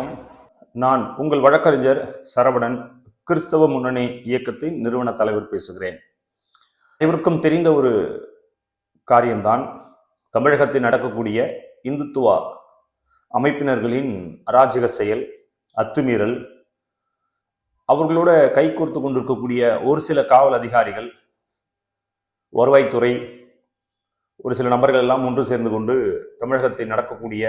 வணக்கம். நான் உங்கள் வழக்கறிஞர் சரவணன் கிறிஸ்தவ முன்னணி இயக்கத்தின் நிறுவன தலைவர் பேசுகிறேன். இவருக்கும் தெரிந்த ஒரு காரியம்தான் தமிழகத்தில் நடக்கக்கூடிய இந்துத்துவா அமைப்பினர்களின் அராஜக செயல் அத்துமீறல். அவர்களோட கைகோர்த்து கொண்டிருக்கக்கூடிய ஒரு சில காவல் அதிகாரிகள் வருவாய்த்துறை ஒரு சில நபர்கள் எல்லாம் ஒன்று சேர்ந்து கொண்டு தமிழகத்தில் நடக்கக்கூடிய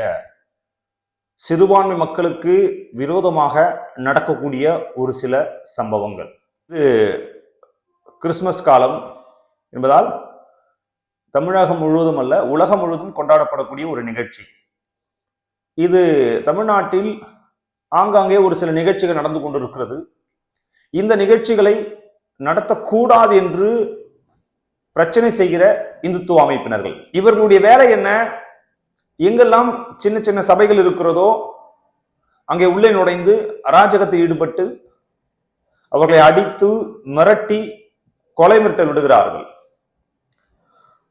சிறுபான்மை மக்களுக்கு விரோதமாக நடக்கக்கூடிய ஒரு சில சம்பவங்கள். இது கிறிஸ்மஸ் காலம் என்பதால் தமிழகம் முழுவதும் அல்ல உலகம் முழுவதும் கொண்டாடப்படக்கூடிய ஒரு நிகழ்ச்சி. இது தமிழ்நாட்டில் ஆங்காங்கே ஒரு சில நிகழ்ச்சிகள் நடந்து கொண்டிருக்கிறது. இந்த நிகழ்ச்சிகளை நடத்தக்கூடாது என்று பிரச்சனை செய்கிற இந்துத்துவ அமைப்பினர்கள். இவர்களுடைய வேலை என்ன? எங்கெல்லாம் சின்ன சின்ன சபைகள் இருக்கிறதோ அங்கே உள்ளே நுழைந்து அராஜகத்தில் ஈடுபட்டு அவர்களை அடித்து மிரட்டி கொலை மிரட்டல் விடுகிறார்கள்.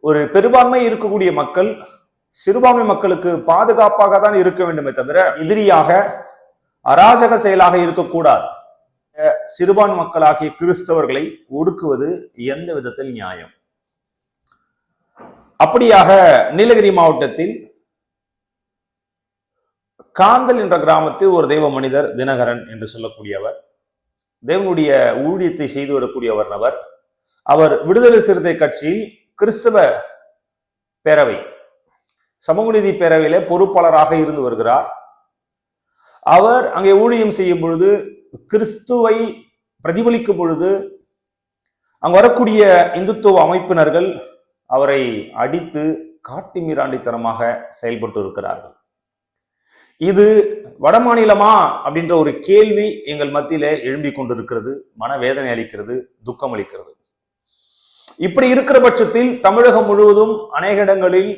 ஒரு பெரும்பான்மை இருக்கக்கூடிய மக்கள் சிறுபான்மை மக்களுக்கு பாதுகாப்பாக தான் இருக்க வேண்டுமே தவிர எதிரியாக அராஜக செயலாக இருக்கக்கூடாது. சிறுபான் மக்களாகிய கிறிஸ்தவர்களை ஒடுக்குவது எந்த விதத்தில் நியாயம்? அப்படியாக நீலகிரி மாவட்டத்தில் காந்தல் என்ற கிராமத்தில் ஒரு தெய்வ மனிதர் தினகரன் என்று சொல்லக்கூடியவர். தேவனுடைய ஊழியத்தை செய்து வரக்கூடியவர் நபர். அவர் விடுதலை சிறுத்தை கட்சியில் கிறிஸ்தவ பேரவை சமூகநீதி பேரவையில பொறுப்பாளராக இருந்து வருகிறார். அவர் அங்கே ஊழியம் செய்யும் பொழுது கிறிஸ்துவை பிரதிபலிக்கும் பொழுது அங்கு வரக்கூடிய இந்துத்துவ அமைப்பினர்கள் அவரை அடித்து காட்டு மீராண்டித்தனமாக செயல்பட்டு இருக்கிறார்கள். இது வடமாநிலமா அப்படின்ற ஒரு கேள்வி எங்கள் மத்தியில எழும்பிக் கொண்டிருக்கிறது மனவேதனை அளிக்கிறது துக்கம் அளிக்கிறது. இப்படி இருக்கிற பட்சத்தில் தமிழகம் முழுவதும் அநேக இடங்களில்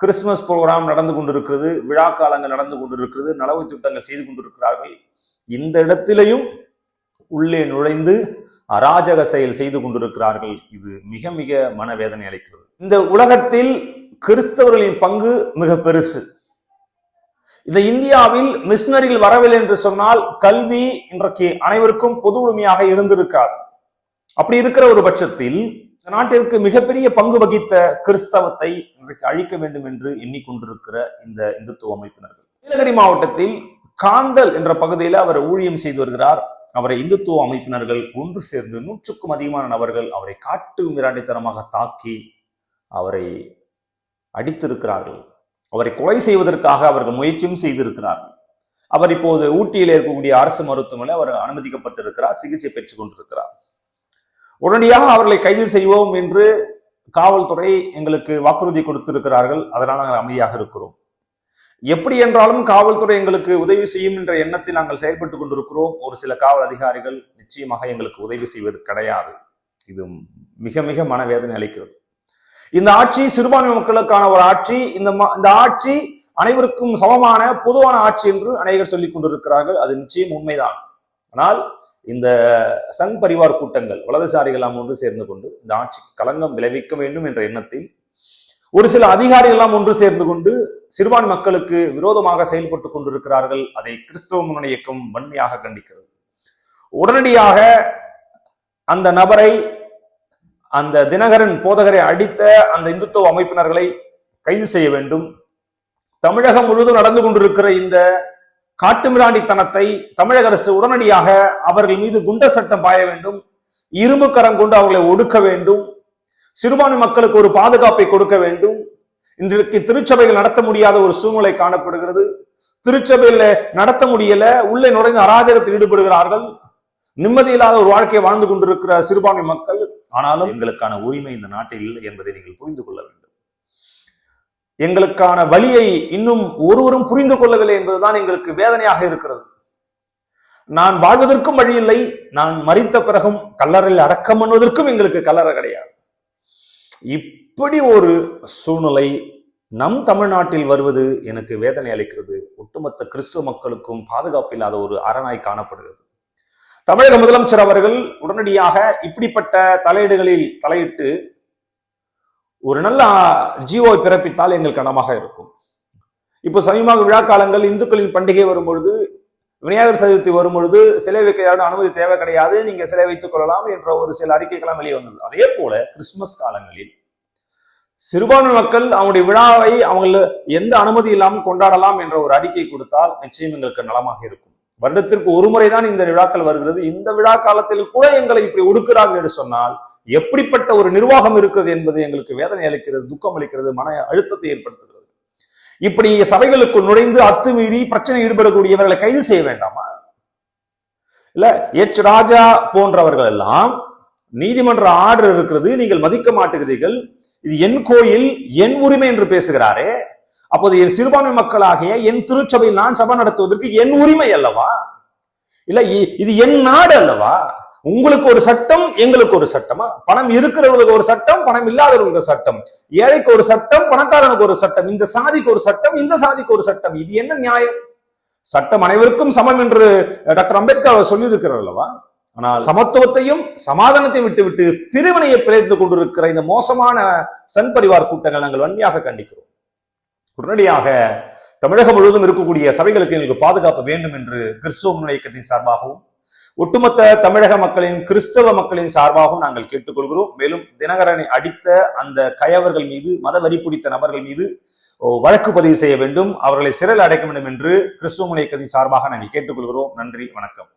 கிறிஸ்துமஸ் ப்ரோக்ராம் நடந்து கொண்டிருக்கிறது விழா காலங்கள் நடந்து கொண்டிருக்கிறது நலவு திட்டங்கள் செய்து கொண்டிருக்கிறார்கள். இந்த இடத்திலையும் உள்ளே நுழைந்து அராஜக செயல் செய்து கொண்டிருக்கிறார்கள். இது மிக மிக மனவேதனை அளிக்கிறது. இந்த உலகத்தில் கிறிஸ்தவர்களின் பங்கு மிக பெருசு. இந்த இந்தியாவில் மிஷினரிகள் வரவில்லை என்று சொன்னால் கல்வி இன்றைக்கு அனைவருக்கும் பொது உரிமையாக இருந்திருக்காது. அப்படி இருக்கிற ஒரு பட்சத்தில் நாட்டிற்கு மிகப்பெரிய பங்கு வகித்த கிறிஸ்தவத்தை இன்றைக்கு அழிக்க வேண்டும் என்று எண்ணிக்கொண்டிருக்கிற இந்த இந்துத்துவ அமைப்பினர்கள். நீலகிரி மாவட்டத்தில் காந்தல் என்ற பகுதியில் அவர் ஊழியம் செய்து வருகிறார். அவரை இந்துத்துவ அமைப்பினர்கள் ஒன்று சேர்ந்து நூற்றுக்கும் அதிகமான நபர்கள் அவரை காட்டு மிராண்டித்தனமாக தாக்கி அவரை அடித்திருக்கிறார்கள். அவரை கொலை செய்வதற்காக அவர்கள் முயற்சியும் செய்திருக்கிறார்கள் அவர் இப்போது ஊட்டியில் இருக்கக்கூடிய அரசு மருத்துவமனை அவர் அனுமதிக்கப்பட்டிருக்கிறார் சிகிச்சை பெற்றுக் கொண்டிருக்கிறார். உடனடியாக அவர்களை கைது செய்வோம் என்று காவல்துறை எங்களுக்கு வாக்குறுதி கொடுத்திருக்கிறார்கள். அதனால் நாங்கள் அமைதியாக இருக்கிறோம். எப்படி என்றாலும் காவல்துறை எங்களுக்கு உதவி செய்யும் என்ற எண்ணத்தில் நாங்கள் செயல்பட்டுக் கொண்டிருக்கிறோம். ஒரு சில காவல் அதிகாரிகள் நிச்சயமாக எங்களுக்கு உதவி செய்வது கிடையாது. இது மிக மிக மனவேதனை அளிக்கிறது. இந்த ஆட்சி சிறுபான்மை மக்களுக்கான ஒரு ஆட்சி இந்த இந்த ஆட்சி அனைவருக்கும் சமமான பொதுவான ஆட்சி என்று அநேகர் சொல்லிக் கொண்டிருக்கிறார்கள். அது நிச்சயம் உண்மைதான். ஆனால் இந்த சங் பரிவார் கூட்டங்கள் வலதுசாரிகள் ஒன்று சேர்ந்து கொண்டு இந்த ஆட்சிக்கு களங்கம் விளைவிக்க வேண்டும் என்ற எண்ணத்தில் ஒரு சில அதிகாரிகள் எல்லாம் ஒன்று சேர்ந்து கொண்டு சிறுபான்மை மக்களுக்கு விரோதமாக செயல்பட்டு கொண்டிருக்கிறார்கள். அதை கிறிஸ்தவ முன்னணி இயக்கம் வன்மையாக கண்டிக்கிறது. உடனடியாக அந்த நபரை அந்த தினகரன் போதகரை அடித்த அந்த இந்துத்துவ அமைப்பினர்களை கைது செய்ய வேண்டும். தமிழகம் முழுவதும் நடந்து கொண்டிருக்கிற இந்த காட்டுமிராண்டித்தனத்தை தமிழக அரசு உடனடியாக அவர்கள் மீது குண்ட சட்டம் பாய வேண்டும். இரும்பு கரம் கொண்டு அவர்களை ஒடுக்க வேண்டும். சிறுபான்மை மக்களுக்கு ஒரு பாதுகாப்பை கொடுக்க வேண்டும். இன்றைக்கு திருச்சபைகள் நடத்த முடியாத ஒரு சூழ்நிலை காணப்படுகிறது. திருச்சபையில நடத்த முடியல உள்ளே நுழைந்து அராஜகத்தில் ஈடுபடுகிறார்கள். நிம்மதி இல்லாத ஒரு வாழ்க்கையை வாழ்ந்து கொண்டிருக்கிற சிறுபான்மை மக்கள் ஆனாலும் எங்களுக்கான உரிமை இந்த நாட்டில் இல்லை என்பதை நீங்கள் புரிந்து கொள்ள வேண்டும். எங்களுக்கான வழியை இன்னும் ஒருவரும் புரிந்து கொள்ளவில்லை என்பதுதான் எங்களுக்கு வேதனையாக இருக்கிறது. நான் வாழ்வதற்கும் வழி இல்லை நான் மறித்த பிறகும் கல்லறையில் அடக்கம் பண்ணுவதற்கும் எங்களுக்கு கல்லறை கிடையாது. இப்படி ஒரு சூழ்நிலை நம் தமிழ்நாட்டில் வருவது எனக்கு வேதனை அளிக்கிறது. ஒட்டுமொத்த கிறிஸ்துவ மக்களுக்கும் பாதுகாப்பு இல்லாத ஒரு அரணாய் காணப்படுகிறது. தமிழக முதலமைச்சர் அவர்கள் உடனடியாக இப்படிப்பட்ட தலையீடுகளில் தலையிட்டு ஒரு நல்ல ஜீவோவை பிறப்பித்தால் எங்கள் கனமாக இருக்கும். இப்போ சமீபமாக விழா காலங்கள் இந்துக்களின் பண்டிகை வரும்பொழுது விநாயகர் சதுர்த்தி வரும்பொழுது சிலை வைக்க யாரும் அனுமதி தேவை கிடையாது நீங்க சிலை வைத்துக் கொள்ளலாம் என்ற ஒரு சில அறிக்கைகள்லாம் வெளியே வந்தது. அதே போல கிறிஸ்துமஸ் காலங்களில் சிறுபான்மை மக்கள் அவங்களுடைய விழாவை அவங்கள எந்த அனுமதி இல்லாமல் கொண்டாடலாம் என்ற ஒரு அறிக்கை கொடுத்தால் நிச்சயம் எங்களுக்கு நலமாக இருக்கும். வருடத்திற்கு ஒரு முறைதான் இந்த விழாக்கள் வருகிறது. இந்த விழா காலத்தில் கூட எங்களை இப்படி ஒடுக்குறாங்க என்று சொன்னால் எப்படிப்பட்ட ஒரு நிர்வாகம் இருக்கிறது என்பது எங்களுக்கு வேதனை அளிக்கிறது துக்கம் அளிக்கிறது மன அழுத்தத்தை ஏற்படுத்துகிறது. இப்படி சபைகளுக்குள் நுழைந்து அத்துமீறி பிரச்சனை ஈடுபடக்கூடியவர்களை கைது செய்ய வேண்டாமா? இல்ல எச் ராஜா போன்றவர்கள் எல்லாம் நீதிமன்ற ஆர்டர் இருக்கிறது நீங்கள் மதிக்க மாட்டுகிறீர்கள் இது என் கோயில் என் உரிமை என்று பேசுகிறாரே அப்போது என் சிறுபான்மை மக்களாகிய என் திருச்சபையில் நான் சபை நடத்துவதற்கு என் உரிமை அல்லவா? இல்ல இ- இது என் நாடு அல்லவா? உங்களுக்கு ஒரு சட்டம் எங்களுக்கு ஒரு சட்டமா? பணம் இருக்கிறவங்களுக்கு ஒரு சட்டம் பணம் இல்லாதவர்களுக்கு சட்டம். ஏழைக்கு ஒரு சட்டம் பணக்காரனுக்கு ஒரு சட்டம். இந்த சாதிக்கு ஒரு சட்டம் இந்த சாதிக்கு ஒரு சட்டம். இது என்ன நியாயம்? சட்டம் அனைவருக்கும் சமம் என்று டாக்டர் அம்பேத்கர் அவர் சொல்லியிருக்கிறார் அல்லவா? ஆனால் சமத்துவத்தையும் சமாதானத்தையும் விட்டுவிட்டு பிரிவினையை பிழைத்துக் கொண்டிருக்கிற இந்த மோசமான சன் பரிவார் கூட்டங்கள் நாங்கள் வன்மையாக கண்டிக்கிறோம். உடனடியாக தமிழகம் முழுவதும் இருக்கக்கூடிய சபைகளுக்கு எங்களுக்கு பாதுகாப்பு வேண்டும் என்று கிறிஸ்துவ முன்னணி இயக்கத்தின் சார்பாகவும் ஒட்டுமொத்த தமிழக மக்களின் கிறிஸ்தவ மக்களின் சார்பாகவும் நாங்கள் கேட்டுக்கொள்கிறோம். மேலும் தினகரனை அடித்த அந்த கயவர்கள் மீது மத வரி பிடித்த நபர்கள் மீது ஓ, வழக்கு பதிவு செய்ய வேண்டும். அவர்களை சிறையில் அடைக்க வேண்டும் என்று கிறிஸ்துவ முன்னணி இயக்கத்தின் சார்பாக நாங்கள் கேட்டுக்கொள்கிறோம். நன்றி வணக்கம்.